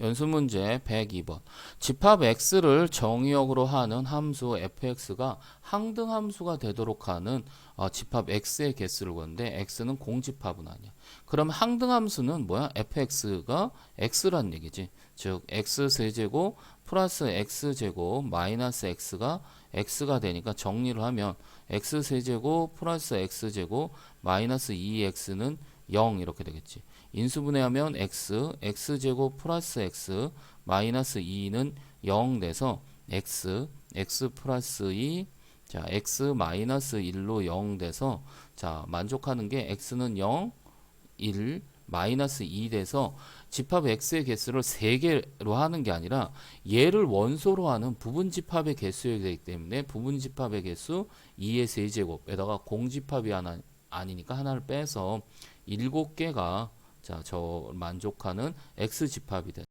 연수문제 102번. 집합 x를 정의역으로 하는 함수 fx가 항등 함수가 되도록 하는 어, 집합 x의 개수를 구하는데 x는 공집합은 아니야. 그럼 항등 함수는 뭐야? fx가 x란 얘기지. 즉 x 세제곱 플러스 x 제곱 마이너스 x가 x가 되니까 정리를 하면 x 세제곱 플러스 x 제곱 마이너스 2x는 0 이렇게 되겠지. 인수분해하면 x, x제곱 플러스 x, 마이너스 2는 0 돼서 x, x 플러스 2, 자, x 마이너스 1로 0 돼서 자, 만족하는 게 x는 0, 1, 마이너스 2 돼서 집합 x의 개수를 3개로 하는 게 아니라 얘를 원소로 하는 부분 집합의 개수이기 때문에 부분 집합의 개수 2의 세제곱에다가 공집합이 하나 아니니까 하나를 빼서 일곱 개가 자, 저 만족하는 x 집합이 돼.